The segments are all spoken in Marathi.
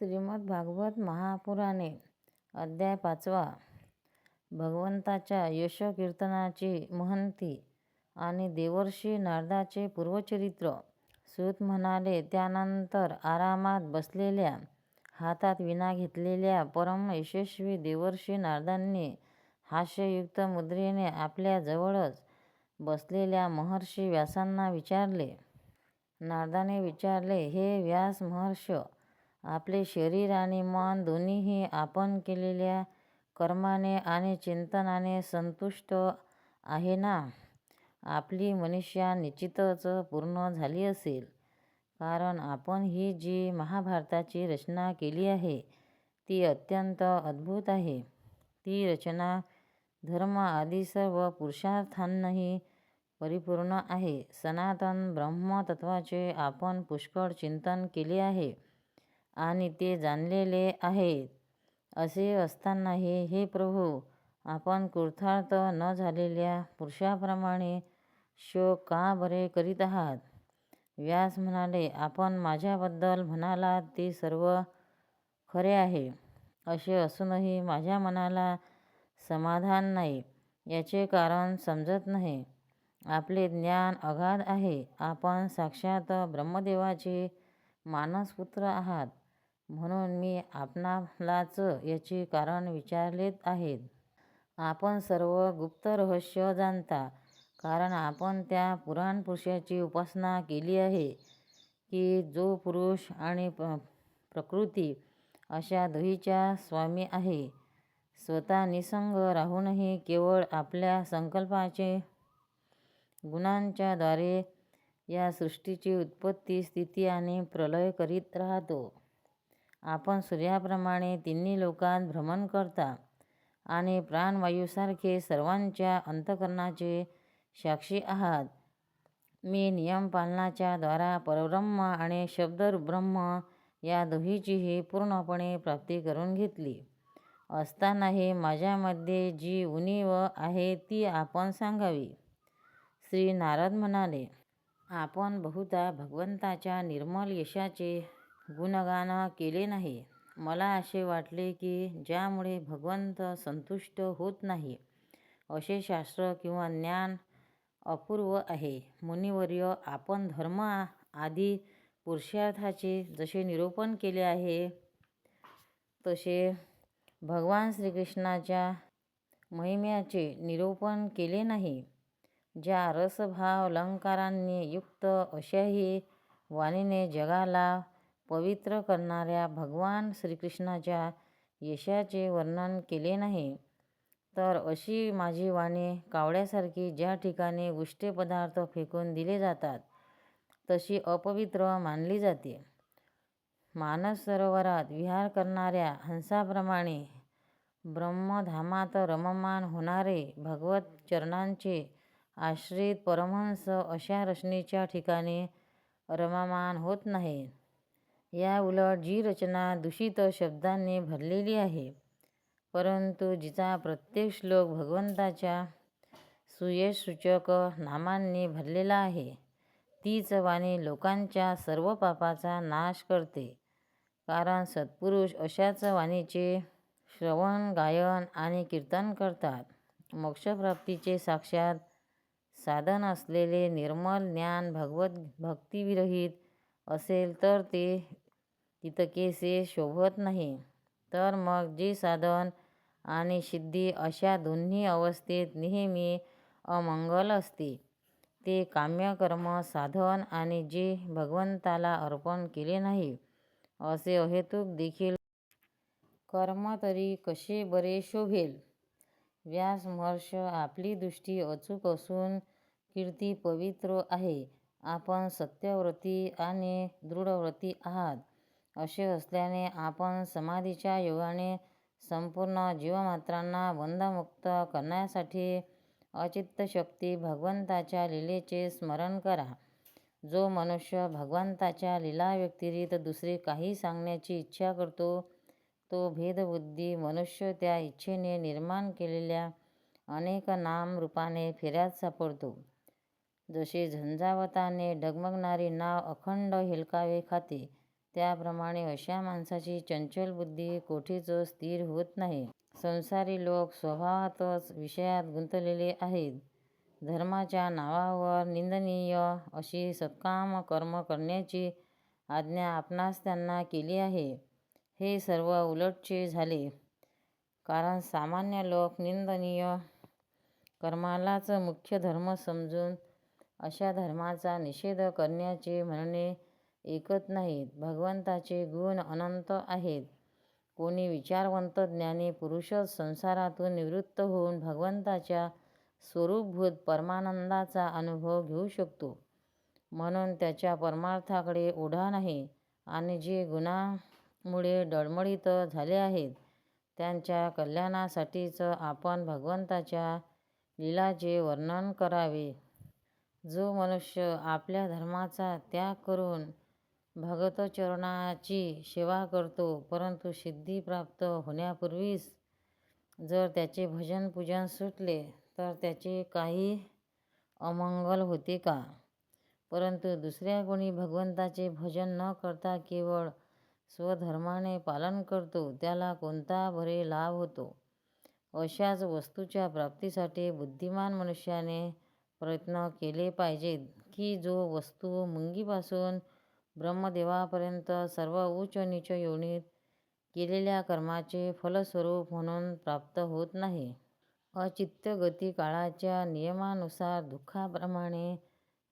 श्रीमद भागवत महापुराणे अध्याय पाचवा भगवंताच्या यशकीर्तनाची महंती आणि देवर्षी नारदाचे पूर्वचरित्र सूत म्हणाले त्यानंतर आरामात बसलेल्या हातात विना घेतलेल्या परम यशस्वी देवर्षी नारदांनी हास्ययुक्त मुद्रेने आपल्या जवळच बसलेल्या महर्षी व्यासांना विचारले. नारदाने विचारले हे व्यास महर्ष आपले शरीर आणि मन दोन्हीही आपण केलेल्या कर्माने आणि चिंतनाने संतुष्ट आहे ना? आपली मनुष्या निश्चितच पूर्ण झाली असेल. कारण आपण ही जी महाभारताची रचना केली आहे ती अत्यंत अद्भुत आहे. ती रचना धर्म आदी सर्व पुरुषार्थांनाही परिपूर्ण आहे. सनातन ब्रह्मतत्वाचे आपण पुष्कळ चिंतन केले आहे आणि ते जाणलेले आहेत असे असतानाही हे प्रभू आपण कृतार्थ न झालेल्या पुरुषाप्रमाणे शोक का बरे करीत आहात? व्यास म्हणाले आपण माझ्याबद्दल म्हणालात ते सर्व खरे आहे. असे असूनही माझ्या मनाला समाधान नाही. याचे कारण समजत नाही. आपले ज्ञान अगाध आहे. आपण साक्षात ब्रह्मदेवाचे मानसपुत्र आहात म्हणून मी आपणालाच याचे कारण विचारलेत आहेत आपण सर्व गुप्त रहस्य जाणता कारण आपण त्या पुराणपुरुषाची उपासना केली आहे की जो पुरुष आणि प्रकृती अशा दुहीच्या स्वामी आहे. स्वतः निसंग राहूनही केवळ आपल्या संकल्पाचे गुणांच्याद्वारे या सृष्टीची उत्पत्ती स्थिती आणि प्रलय करीत राहतो. आपण सूर्याप्रमाणे तिन्ही लोकांत भ्रमण करता आणि प्राणवायूसारखे सर्वांच्या अंतःकरणाचे साक्षी आहात. मी नियमपालनाच्या द्वारा परब्रह्म आणि शब्दब्रह्म ब्रह्म या दोहीचीही पूर्णपणे प्राप्ती करून घेतली असतानाही माझ्यामध्ये जी उणीव आहे ती आपण सांगावी. श्री नारद म्हणाले आपण बहुधा भगवंताच्या निर्मल यशाचे गुणगान केले नाही. मला असे वाटले की ज्यामुळे भगवंत संतुष्ट होत नाही असे शास्त्र किंवा ज्ञान अपूर्व आहे. मुनिवर्य आपण धर्म आदी पुरुषार्थाचे जसे निरूपण केले आहे तसे भगवान श्रीकृष्णाच्या महिम्याचे निरूपण केले नाही. ज्या रसभाव अलंकारांनी युक्त अशाही वाणीने जगाला पवित्र करणाऱ्या भगवान श्रीकृष्णाच्या यशाचे वर्णन केले नाही. तर अशी माझी वाणी कावळ्यासारखी ज्या ठिकाणी उष्टे पदार्थ फेकून दिले जातात तशी अपवित्र मानली जाते. मानस सरोवरात विहार करणाऱ्या हंसाप्रमाणे ब्रह्मधामात रममान होणारे भगवत चरणांचे आश्रित परमहंस अशा रचनेच्या ठिकाणी रममान होत नाही याउलट जी रचना दूषित शब्दांनी भरलेली आहे परंतु जिचा प्रत्येक श्लोक भगवंताच्या सुयशसूचक नामांनी भरलेला आहे तीच वाणी लोकांच्या सर्व पापाचा नाश करते. कारण सत्पुरुष अशाच वाणीचे श्रवण गायन आणि कीर्तन करतात. मोक्षप्राप्तीचे साक्षात साधन असलेले निर्मल ज्ञान भगवद्भक्तीविरहित असेल तर ते तितकेसे शोभत नाही. तर मग जे साधन आणि सिद्धी अशा दोन्ही अवस्थेत नेहमी अमंगल असते ते काम्यकर्म साधन आणि जे भगवंताला अर्पण केले नाही असे अहेतुक देखील कर्म तरी कसे बरे शोभेल? व्यास महर्ष आपली दृष्टी अचूक असून कीर्ती पवित्र आहे. आपण सत्यव्रती आणि दृढव्रती आहात. असे असल्याने आपण समाधीच्या योगाने संपूर्ण जीवमात्रांना बंधमुक्त करण्यासाठी अचित्तशक्ती भगवंताच्या लीलेचे स्मरण करा. जो मनुष्य भगवंताच्या लीलाव्यतिरिक्त दुसरी काही सांगण्याची इच्छा करतो तो भेदबुद्धी मनुष्य त्या इच्छेने निर्माण केलेल्या अनेक नाम रूपाने फेऱ्यात सापडतो. जसे झंझावताने डगमगणारी नाव अखंड हेलकावे खाते त्याप्रमाणे अशा माणसाची चंचल बुद्धी कोठेच स्थिर होत नाही. संसारी लोक स्वभावतःच विषयात गुंतलेले आहेत. धर्माच्या नावावर निंदनीय अशी सत्काम कर्म करण्याची आज्ञा आपणास त्यांना केली आहे. हे सर्व उलटचे झाले. कारण सामान्य लोक निंदनीय कर्मालाच मुख्य धर्म समजून अशा धर्माचा निषेध करण्याचे म्हणणे ऐकत नाहीत. भगवंताचे गुण अनंत आहेत. कोणी विचारवंत ज्ञानी पुरुषच संसारातून निवृत्त होऊन भगवंताच्या स्वरूपभूत परमानंदाचा अनुभव घेऊ शकतो. म्हणून त्याच्या परमार्थाकडे ओढा नाही. आणि जे गुणामुळे डळमळीत झाले आहेत, त्यांच्या कल्याणासाठीच आपण भगवंताच्या लीलाचे वर्णन करावे. जो मनुष्य आपल्या धर्माचा त्याग करून भगतचरणाची सेवा करतो, परंतु सिद्धी प्राप्त होण्यापूर्वीच जर त्याचे भजन पूजन सुटले, तर त्याचे काही अमंगल होते का? परंतु दुसऱ्या कोणी भगवंताचे भजन न करता केवळ स्वधर्माने पालन करतो, त्याला कोणता बरे लाभ होतो? अशाच वस्तूच्या प्राप्तीसाठी बुद्धिमान मनुष्याने प्रयत्न केले पाहिजेत की जो वस्तू मुंगीपासून ब्रह्मदेवापर्यंत सर्व उच्च नीच योनीत केलेल्या कर्माचे फलस्वरूप म्हणून प्राप्त होत नाही. अचिंत्य गती काळाच्या नियमानुसार दुःखाप्रमाणे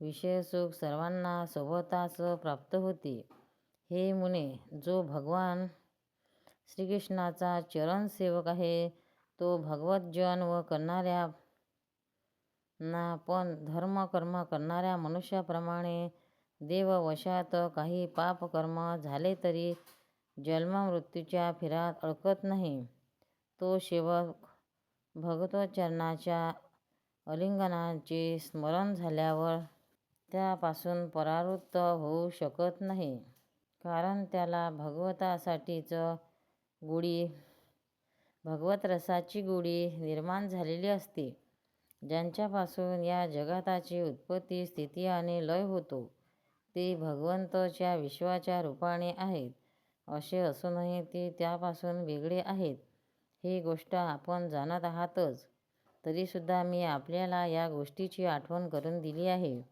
विषयसुख सर्वांना सोबतच प्राप्त होते. हे मुने, जो भगवान श्रीकृष्णाचा चरणसेवक आहे, तो भगवद्भजन करणाऱ्यांना पण धर्मकर्म करणाऱ्या मनुष्याप्रमाणे देववशात काही पापकर्म झाले तरी जन्ममृत्यूच्या फिरात अडकत नाही. तो सेवक भगवतचरणाच्या अलिंगनाचे स्मरण झाल्यावर त्यापासून परावृत्त होऊ शकत नाही. कारण त्याला भगवतासाठीचं गुढी भगवतरसाची गुढी निर्माण झालेली असते. ज्यांच्यापासून या जगताची उत्पत्ती, स्थिती आणि लय होतो, ते भगवंताच्या विश्वाच्या रूपाने आहेत. असे असूनही ते त्यापासून वेगळे आहेत, ही गोष्ट आपण जाणत आहातच. तरीसुद्धा मी आपल्याला या गोष्टीची आठवण करून दिली आहे.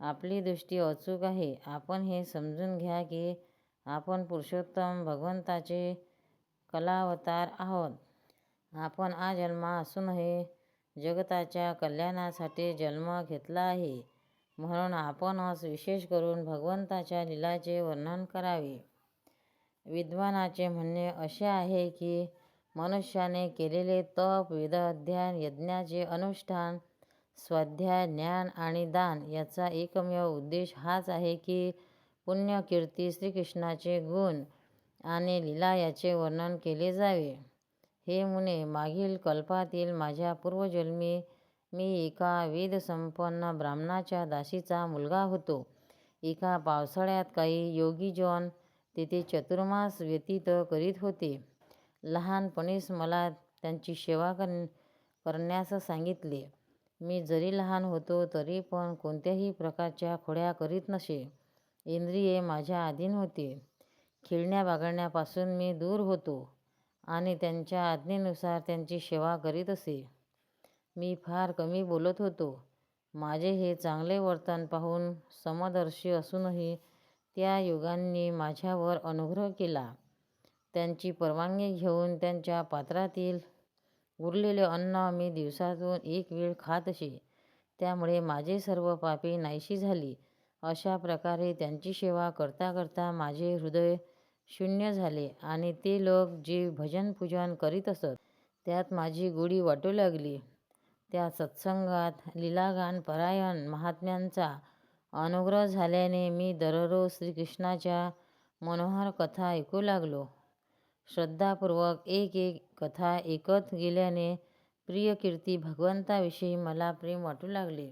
आपली दृष्टी अचूक आहे. आपण हे समजून घ्या की आपण पुरुषोत्तम भगवंताचे कलावतार आहोत. आपण आजन्मा असूनही जगताच्या कल्याणासाठी जन्म घेतला आहे. म्हणून आपणच विशेष करून भगवंताच्या लिलाचे वर्णन करावे. विद्वानाचे म्हणणे असे आहे की मनुष्याने केलेले तप, वेदाध्ययन, यज्ञाचे अनुष्ठान, स्वाध्याय, ज्ञान आणि दान याचा एकमेव उद्देश हाच आहे की पुण्यकीर्ती, श्रीकृष्णाचे गुण आणि लीला याचे वर्णन केले जावे. हे मुने, मागील कल्पातील माझ्या पूर्वजन्मी मी एका वेदसंपन्न ब्राह्मणाच्या दासीचा मुलगा होतो. एका पावसाळ्यात काही योगीजन तेथे चतुर्मास व्यतीत करीत होते. लहानपणीच मला त्यांची सेवा कर करण्यास सांगितले. मी जरी लहान होतो तरी पण कोणत्याही प्रकारच्या खोड्या करीत नसे. इंद्रिये माझ्या अधीन होते खेळण्या-बागडण्यापासून मी दूर होतो आणि त्यांच्या आज्ञेनुसार त्यांची सेवा करीत असे. मी फार कमी बोलत होतो. माझे हे चांगले वर्तन पाहून समदर्शी असूनही त्या युगांनी माझ्यावर अनुग्रह केला. त्यांची परवानगी घेऊन त्यांच्या पात्रातील उरलेले अन्न मी दिवसातून एक वेळ खात असे. त्यामुळे माझे सर्व पापे नाहीशी झाली. अशा प्रकारे त्यांची सेवा करता करता माझे हृदय शून्य झाले आणि ते लोक जे भजन-पूजन करीत असत, त्यात माझी गोडी वाटू लागली. त्या सत्संगात लीलागान परायण महात्म्यांचा अनुग्रह झाल्याने मी दररोज श्रीकृष्णाच्या मनोहर कथा ऐकू लागलो. श्रद्धापूर्वक एक एक कथा ऐकत गेल्याने प्रिय कीर्ती भगवंताविषयी मला प्रेम वाटू लागले.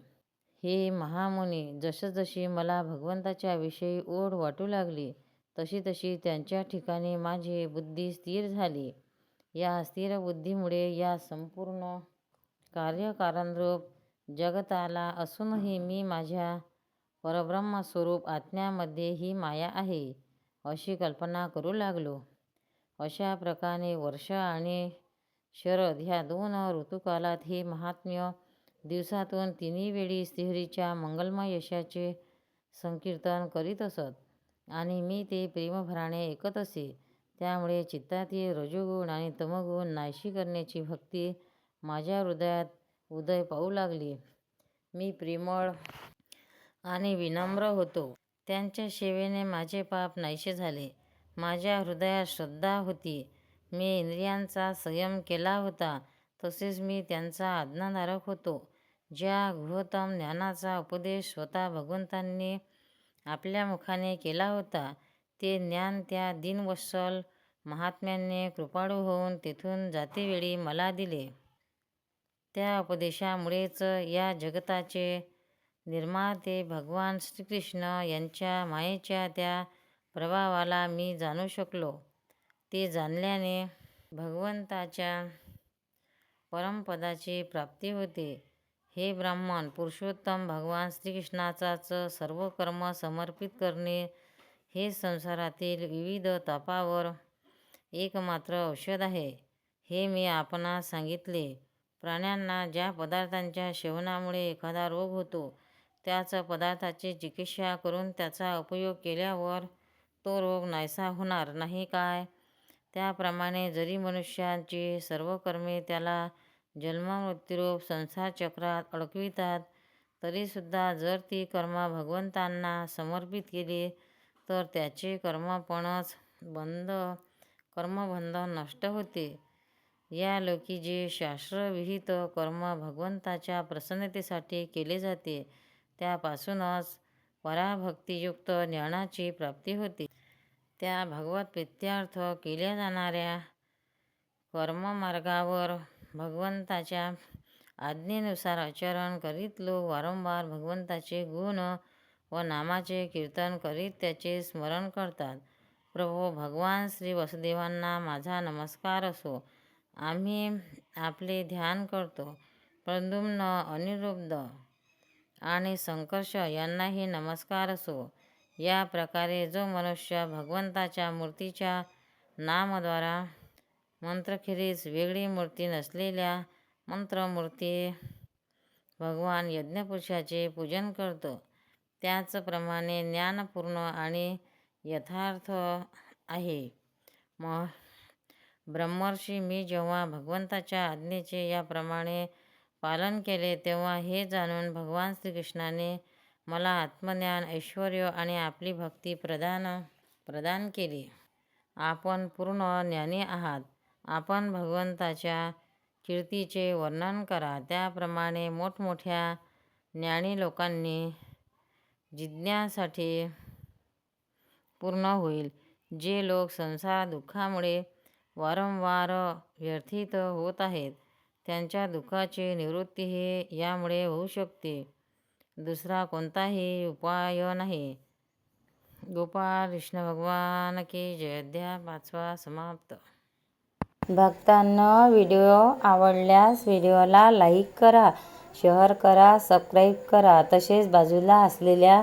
हे महामुनी, जसजशी मला भगवंताच्याविषयी ओढ वाटू लागली, तशी तशी त्यांच्या ठिकाणी माझी बुद्धी स्थिर झाली. या स्थिर बुद्धीमुळे या संपूर्ण कार्यकारणरूप जगताला असूनही मी माझ्या परब्रह्मस्वरूप आत्म्यामध्ये ही माया आहे, अशी कल्पना करू लागलो. अशा प्रकारे वर्ष आणि शरद ह्या दोन ऋतुकालात हे महात्म्य दिवसातून तिन्ही वेळी स्थिरीच्या मंगलमय यशाचे संकीर्तन करीत असत आणि मी ते प्रेमभराने ऐकत असे. त्यामुळे चित्तातील रजोगुण आणि तमगुण नाहीशी करण्याची भक्ती माझ्या हृदयात उदय पाहू लागली. मी प्रेमळ आणि विनम्र होतो. त्यांच्या सेवेने माझे पाप नाहीसे झाले. माझ्या हृदयात श्रद्धा होती. मी इंद्रियांचा संयम केला होता. तसेच मी त्यांचा आज्ञाधारक होतो. ज्या गृहतम ज्ञानाचा उपदेश स्वतः भगवंतांनी आपल्या मुखाने केला होता ते ज्ञान त्या दिनवत्सल महात्म्यांनी कृपाळू होऊन तेथून जातेवेळी मला दिले. त्या उपदेशामुळेच या जगताचे निर्माते भगवान श्रीकृष्ण यांच्या मायेच्या त्या प्रभावाला मी जाणू शकलो. ते जाणल्याने भगवंताच्या परमपदाची प्राप्ती होते. हे ब्राह्मण पुरुषोत्तम भगवान श्रीकृष्णाचाच सर्व कर्म समर्पित करणे हे संसारातील विविध तापावर एकमात्र औषध आहे हे मी आपणास सांगितले. प्राण्यांना ज्या पदार्थांच्या सेवनामुळे एखादा रोग होतो त्याच पदार्थाची चिकित्सा करून त्याचा उपयोग केल्यावर तो रोग नाहीसा होणार नाही काय? त्याप्रमाणे जरी मनुष्याची सर्व कर्मे त्याला जन्ममृत्यूरूप संसारचक्रात अडकवितात तरीसुद्धा जर ती कर्म भगवंतांना समर्पित केली तर त्याचे कर्मपणच बंध कर्मबंध नष्ट होते. या लोकी जे शास्त्रविहित कर्म भगवंताच्या प्रसन्नतेसाठी केले जाते. त्यापासूनच पराभक्तियुक्त ज्ञानाची प्राप्ती होते. त्या भगवत प्रित्यार्थ केल्या जाणाऱ्या कर्ममार्गावर भगवंताच्या आज्ञेनुसार आचरण करीत लोक वारंवार भगवंताचे गुण व नामाचे कीर्तन करीत त्याचे स्मरण करतात. प्रभो भगवान श्री वसुदेवांना माझा नमस्कार असो. आम्ही आपले ध्यान करतो. प्रद्युम्न अनिरुद्ध आणि संकर्ष यांनाही नमस्कार असो. या प्रकारे जो मनुष्य भगवंताच्या मूर्तीच्या नामद्वारा मंत्रखेरीज वेगळी मूर्ती नसलेल्या मंत्रमूर्ती भगवान यज्ञपुरुषाचे पूजन करतो. त्याचप्रमाणे ज्ञानपूर्ण आणि यथार्थ आहे. म ब्रह्मर्षी मी जेव्हा भगवंताच्या आज्ञेचे याप्रमाणे पालन केले तेव्हा हे जाणून भगवान श्रीकृष्णाने मला आत्मज्ञान ऐश्वर आणि आपली भक्ती प्रदान प्रदान केली. आपण पूर्ण ज्ञानी आहात. आपण भगवंताच्या कीर्तीचे वर्णन करा. त्याप्रमाणे मोठमोठ्या ज्ञानी लोकांनी जिज्ञासाठी पूर्ण होईल. जे लोक संसार दुःखामुळे वारंवार व्यथित होत आहेत. त्यांच्या दुःखाची निवृत्तीही यामुळे होऊ शकते. दुसरा कोणताही उपाय नाही. गोपाळ कृष्ण भगवान की जयध्या पाचवा समाप्त. भक्तांना व्हिडिओ आवडल्यास व्हिडिओला लाईक करा शेअर करा सबस्क्राईब करा. तसेच बाजूला असलेल्या